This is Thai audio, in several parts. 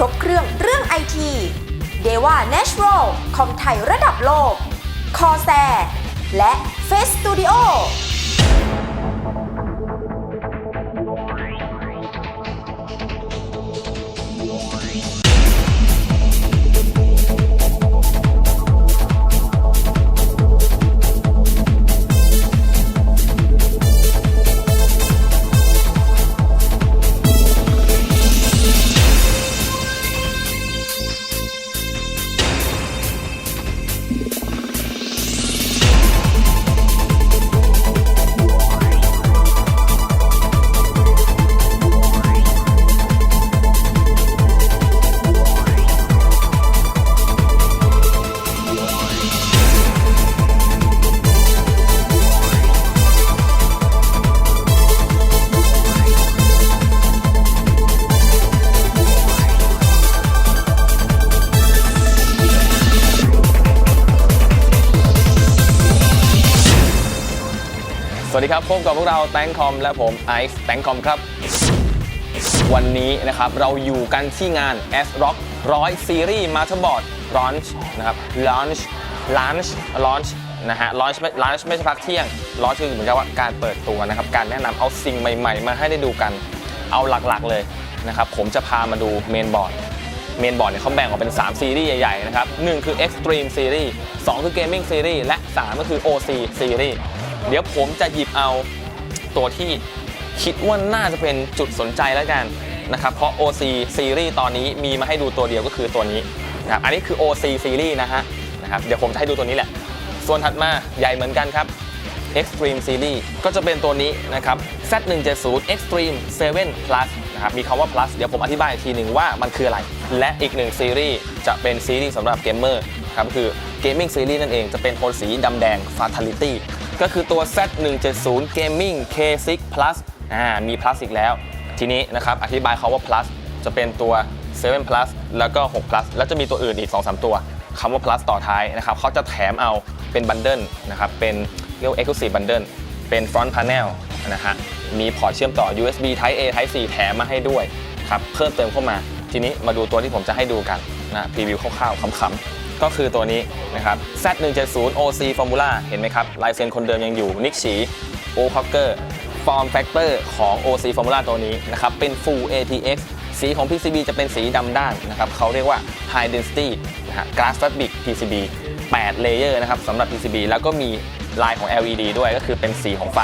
ครบเครื่องเรื่องไอทีเดว่า Natural คอมไทยระดับโลก คอแซและเฟสตูดิโอ สวัสดีครับพบกับพวกเราแตงคอมและผมไอซ์แตงคอมครับ วันนี้นะครับเราอยู่กันที่งาน S Rock 100 Series Motherboard Launch นะครับ Launch Launch Launch นะฮะ Launch ไม่ Launch ไม่ใช่พักเที่ยง Launch คือเหมือนกับว่าการเปิดตัวนะครับการแนะนำเอาสิ่งใหม่ ๆ มาให้ได้ดูกันเอาหลักๆเลยนะครับผมจะพามาดูเมนบอร์ดเมนบอร์ดเนี่ยเขาแบ่งออกเป็น 3 ซีรีส์ใหญ่ ๆ นะครับ 1 คือ Extreme Series 2 คือ Gaming Series และ 3 ก็คือ OC Series เดี๋ยวผมจะหยิบเอาตัวที่คิดว่าน่าจะเป็นจุดสนใจแล้วกันนะครับ เพราะ OC Series ตอนนี้มีมาให้ดูตัวเดียวก็คือตัวนี้นะครับอันนี้คือ OC Series นะฮะนะครับเดี๋ยวผมจะให้ดูตัวนี้แหละ ส่วนถัดมาใหญ่เหมือนกันครับ Extreme Series ก็จะเป็นตัวนี้นะครับ Z170 Extreme 7 Plus นะครับ มีคำว่า plus เดี๋ยวผมอธิบายอีกทีหนึ่งว่ามันคืออะไร และอีกหนึ่งซีรีส์จะเป็นซีรีส์สำหรับเกมเมอร์ครับคือ Gaming Series นั่นเอง จะเป็นโทนสีดำแดง Fatality ก็คือตัว Z170 Gaming K6 Plus อ่ามี plus อีกแล้ว ทีนี้นะครับอธิบายเขาว่า plus จะเป็นตัว 7 plus แล้วก็ 6 plus แล้วจะมีตัวอื่นอีก 2-3 ตัวคำว่า plus ต่อท้ายนะครับเขาจะแถมเอาเป็นบันเดิลนะครับเป็นเรียกว่า exclusive bundle เป็น front panel นะฮะมีพอร์ตเชื่อมต่อ USB Type A Type C แถมมาให้ด้วยครับเพิ่มเติมเข้ามา ทีนี้มาดูตัวที่ผมจะให้ดูกัน นะพรีวิวคร่าวๆขำๆ ก็คือตัวนี้นะครับ Z170 OC Formula เห็นไหมครับ ลายเซ็นคนเดิมยังอยู่ นิกฉีโอคอกเกอร์ฟอร์มแฟกเตอร์ของ OC Formula ตัวนี้นะครับ เป็น Full ATX สีของ PCB จะเป็นสีดำด้านนะครับเขาเรียกว่า High Density นะฮะ Glass Fabric PCB 8เลเยอร์นะครับสำหรับ PCB แล้วก็มีลายของ LED ด้วยก็คือเป็นสีของไฟ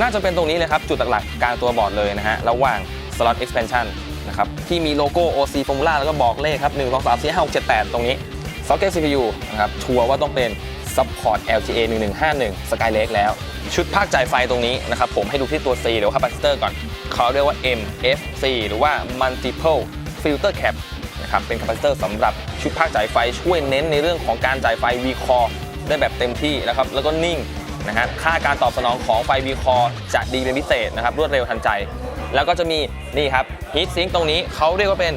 น่าจะเป็นตรงนี้เลยครับ จุดหลักๆกลางตัวบอร์ดเลยนะฮะ ระหว่าง slot expansion นะครับที่มีโลโก้ OC Formula แล้วก็บอกเลขครับ 1 2 3 4 5 6 7 8 ตรงนี้ socket CPU นะครับชัวร์ว่าต้องเป็น support LTA 1151 Skylake แล้ว ชุดภาคจ่ายไฟตรงนี้นะครับผมให้ดูที่ตัว C หรือว่า capacitor ก่อน เขาเรียกว่า MFC หรือว่า multiple filter cap นะครับเป็นคาปาซิเตอร์สำหรับชุดภาคจ่ายไฟช่วยเน้นในเรื่องของการจ่ายไฟ V core ได้แบบเต็มที่นะครับแล้วก็นิ่งนะฮะค่าการตอบสนองของไฟ V core จะดีเป็นพิเศษนะครับรวดเร็วทันใจ แล้วก็จะมีนี่ครับ heat sink ตรงนี้เขาเรียกว่าเป็น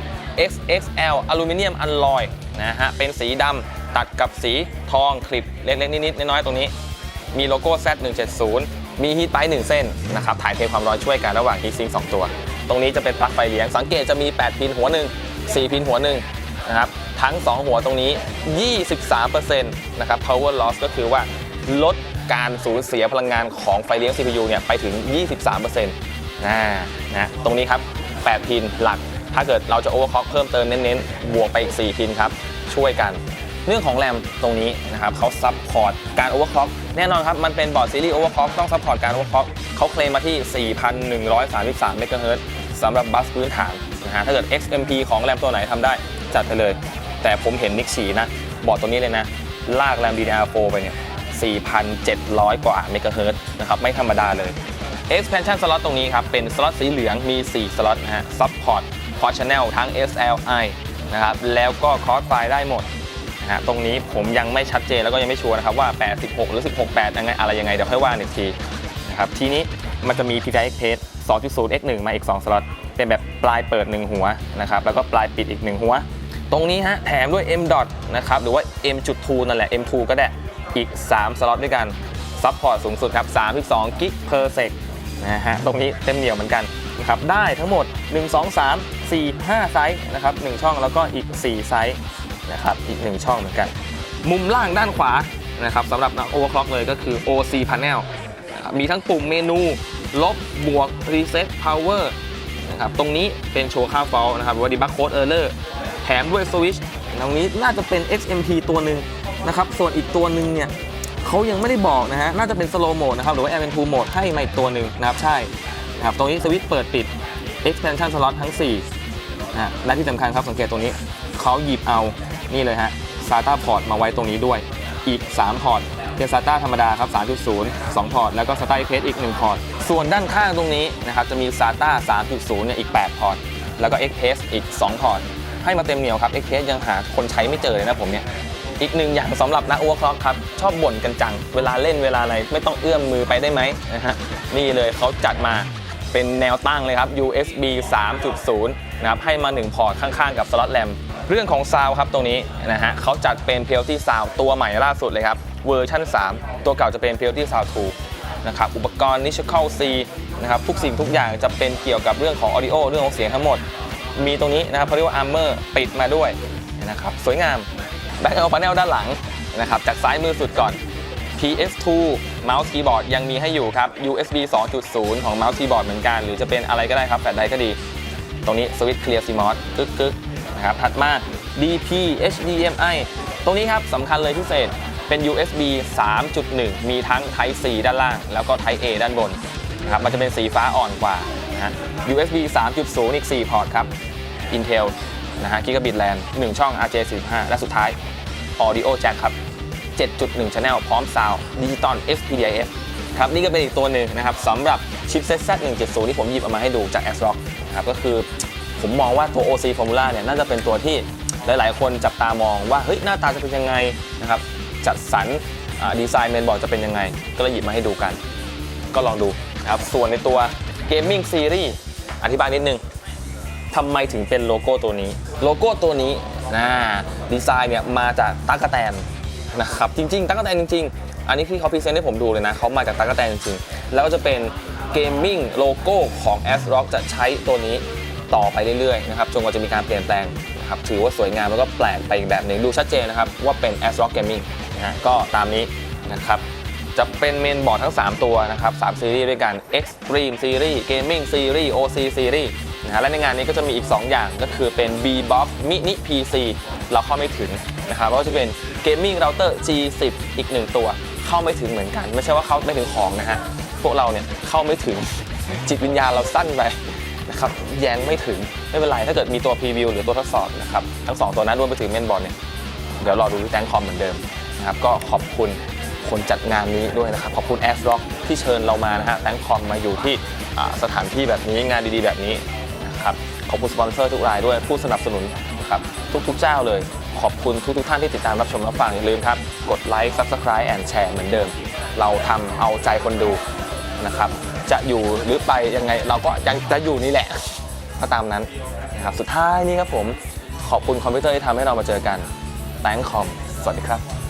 XXL อลูมิเนียมอัลลอยนะฮะ เป็นสีดำตัดกับสีทองคลิปเล็กๆ นิดๆ น้อยๆ ตรงนี้ มีโลโก้ Z170 มีฮีทไป1เส้นนะครับ ถ่ายเทความร้อนช่วยกันระหว่างฮีทซิงค์2ตัว ตรงนี้จะเป็นปลั๊กไฟเลี้ยง สังเกตจะมี 8 พินหัวหนึ่ง4 พินหัวหนึ่งนะครับ ทั้ง 2 หัวตรงนี้ 23%นะครับ power loss ก็คือว่าลดการสูญเสียพลังงานของไฟเลี้ยง CPU เนี่ยไปถึง 23% นะนะตรงนี้ครับ 8 พินหลัก ถ้าเกิดเราจะ overclock เพิ่มเติมเน้นๆ บวกไปอีก 4 พินครับ ช่วยกัน เรื่องของแรมตรงนี้นะครับเขาซับพอร์ตการ overclock แน่นอนครับ มันเป็นบอร์ดซีรีส์ overclock ต้องซัพพอร์ตการ overclock เขาเคลมมาที่ 4,133 เมกะเฮิรตซ์สำหรับบัสพื้นฐานนะฮะถ้าเกิด XMP ของแรมตัวไหนทำได้จัดไปเลย แต่ผมเห็นนิกฉีนะบอร์ดตัวนี้เลยนะ ลากแรม DDR4 ไปเนี่ย4,700 กว่าเมกะเฮิรตซ์นะครับไม่ธรรมดาเลย expansion slot ตรงนี้ครับเป็นสล็อตสีเหลืองมี 4 สล็อตนะฮะ support port channel ทั้ง SLI นะครับแล้วก็ cross file ได้หมดนะฮะตรงนี้ผมยังไม่ชัดเจนแล้วก็ยังไม่ชัวร์นะครับว่า 86 หรือ 16 8ยังไงอะไรยังไง เดี๋ยวค่อยว่าอีกทีนะครับทีนี้มันจะมี PCI Express 2.0 X1 มาอีก 2 สล็อตเป็นแบบปลายเปิด 1 หัวนะครับแล้วก็ปลายปิดอีก 1 หัว ตรงนี้ฮะแถมด้วย M dot นะครับหรือว่า M.2 นั่นแหละ M2 ก็ได้อีก 3 สล็อตด้วยกันซัพพอร์ตสูงสุดครับ 32 กิก per sec นะฮะตรงนี้เต็มเหนียวเหมือนกันนะครับได้ทั้งหมด 1 2 3 4 5 ไซส์นะครับ1ช่องแล้วก็อีก 4 ไซส์นะครับอีก 1 ช่องเหมือนกัน มุมล่างด้านขวานะครับสำหรับนักโอเวอร์คล็อกเลยก็คือ OC Panel นะครับมีทั้งปุ่มเมนู ลบ บวก Reset Power นะครับตรงนี้เป็นโชว์ค่าฟอลนะครับหรือว่า Debug Code Error แถมด้วยสวิชตรงนี้น่าจะเป็น XMP ตัวหนึ่งนะครับส่วนอีกตัวหนึ่งเนี่ย เขายังไม่ได้บอกนะฮะ น่าจะเป็น Slow Mode นะครับ หรือว่า Air 2 Mode ให้มาอีกตัวหนึ่งนะครับ ใช่นะครับตรงนี้สวิตช์เปิดปิด Expansion Slot ทั้ง4นะฮะและที่สำคัญครับสังเกตตรงนี้เขาหยิบเอานี่เลยฮะ SATA พอร์ตมาไว้ตรงนี้ด้วยอีก 3 พอร์ตเป็น SATA ธรรมดาครับ 3.0 2 พอร์ต แล้วก็ SATA XPS อีก 1 พอร์ต ส่วนด้านข้างตรงนี้นะครับ จะมี SATA 3.0 เนี่ย อีก 8 พอร์ต แล้วก็ XPS อีก 2 พอร์ต ให้มาเต็มเหนียวครับ XPS ยังหาคนใช้ไม่เจอเลยนะผมเนี่ย อีกหนึ่งอย่างสำหรับนัก Overclock ครับ ชอบบ่นกันจัง เวลาเล่นเวลาอะไรไม่ต้องเอื้อมมือไปได้ไหมนะฮะนี่เลยเขาจัดมาเป็นแนวตั้งเลยครับ USB 3.0 นะครับให้มา 1 พอร์ตข้างๆ กับสล็อตแรมเรื่องของซาวครับตรงนี้นะฮะเขาจัดเป็น p l t Sound ตัวใหม่ล่าสุดเลยครับเวอร์ชัน3 ตัวเก่าจะเป็น p l t Sound 2นะครับอุปกรณ์ Nichical C นะครับทุกสิ่งทุกอย่างจะเป็นเกี่ยวกับเรื่องของ Audio เรื่องของเสียงทั้งหมด มีตรงนี้นะครับเขาเรียกว่า Armor ปิดมาด้วยนะครับสวยงาม แบ็คเอาพาเนลด้านหลังนะครับจากซ้ายมือสุดก่อน PS2 เมาส์คีย์บอร์ดยังมีให้อยู่ครับ USB 2.0 ของเมาส์คีย์บอร์ดเหมือนกัน หรือจะเป็นอะไรก็ได้ครับแฟลชไดรฟ์ก็ดี ตรงนี้สวิตช์เคลียร์ซีมอสกึกกึกนะครับถัดมา DP HDMI ตรงนี้ครับสำคัญเลยพิเศษเป็น USB 3.1 มีทั้ง Type C ด้านล่าง แล้วก็ Type A ด้านบนนะครับมันจะเป็นสีฟ้าอ่อนกว่านะฮะ USB 3.0 อีก 4 พอร์ตครับ Intel นะฮะ Gigabit LAN 1ช่อง RJ45 และสุดท้าย Audio Jack ครับ 7.1 Channel พร้อม Sound Digital SPDIF ครับนี่ก็เป็นอีกตัวหนึ่งนะครับสำหรับชิปเซ็ต Z170 ที่ผมหยิบเอามาให้ดูจาก ASRock นะครับก็คือผมมองว่าตัว OC Formula เนี่ยน่าจะเป็นตัวที่หลาย ๆ คนจับตามองว่าเฮ้ยหน้าตาจะเป็นยังไงนะครับจัดสรรดีไซน์เมนบอร์ดจะเป็นยังไง ก็เลยหยิบมาให้ดูกัน ก็ลองดูนะครับส่วนในตัว Gaming Series อธิบายนิดนึง ทำไมถึงเป็นโลโก้ตัวนี้ โลโก้ตัวนี้นะดีไซน์เนี่ยมาจากตั๊กแตนนะครับจริงๆตั๊กแตนจริง ๆ อันนี้ที่เขาพรีเซนต์ให้ผมดูเลยนะเขามาจากตั๊กแตนจริงๆ แล้วก็จะเป็นเกมมิ่งโลโก้ของ a s r o c k จะใช้ตัวนี้ต่อไปเรื่อยๆนะครับจนกว่าจะมีการเปลี่ยนแปลงนะครับถือว่าสวยงามแล้วก็แปลกไปอีกแบบหนึ่งดูชัดเจนนะครับว่าเป็น a s r o c k Gaming นะฮะก็ตามนี้นะครับจะเป็นเมนบอร์ดทั้ง 3 ตัวนะครับ3ซีรีส์ด้วยกัน Extreme Series Gaming Series OC Series นะฮะและในงานนี้ก็จะมีอีก 2 อย่างก็คือเป็น B-Box Mini PC เราเข้าไม่ถึงนะครับแล้วก็จะเป็น Gaming Router G10 อีก 1 ตัวเข้าไม่ถึงเหมือนกัน ไม่ใช่ว่าเข้าไม่ถึงของนะฮะพวกเราเนี่ยเข้าไม่ถึงจิตวิญญาณเราสั้นไปนะครับแยงไม่ถึงไม่เป็นไรถ้าเกิดมีตัวพรีวิวหรือตัวทดสอบนะครับทั้งสองตัวนั้นรวมไปถึงเมนบอร์ดเนี่ยเดี๋ยวรอดูที่แตงคอมเหมือนเดิมนะครับก็ขอบคุณคนจัดงานนี้ด้วยนะครับ ขอบคุณ a s r o c k ที่เชิญเรามานะฮะแตงคอมมาอยู่ที่สถานที่แบบนี้งานดีๆแบบนี้ นะครับขอบคุณสปอนเซอร์ทุกรายด้วยผู้สนับสนุนนะครับทุกๆเจ้าเลย ขอบคุณทุกๆท่านที่ติดตามรับชมรับฟังอย่าลืมครับ กดไลค์ Subscribe and Share เหมือนเดิม เราทำเอาใจคนดูนะครับจะอยู่หรือไปยังไงเราก็ยังจะอยู่นี่แหละก็ตามนั้นนะครับสุดท้ายนี้ครับผมขอบคุณคอมพิวเตอร์ที่ทำให้เรามาเจอกันแตงคอมสวัสดีครับ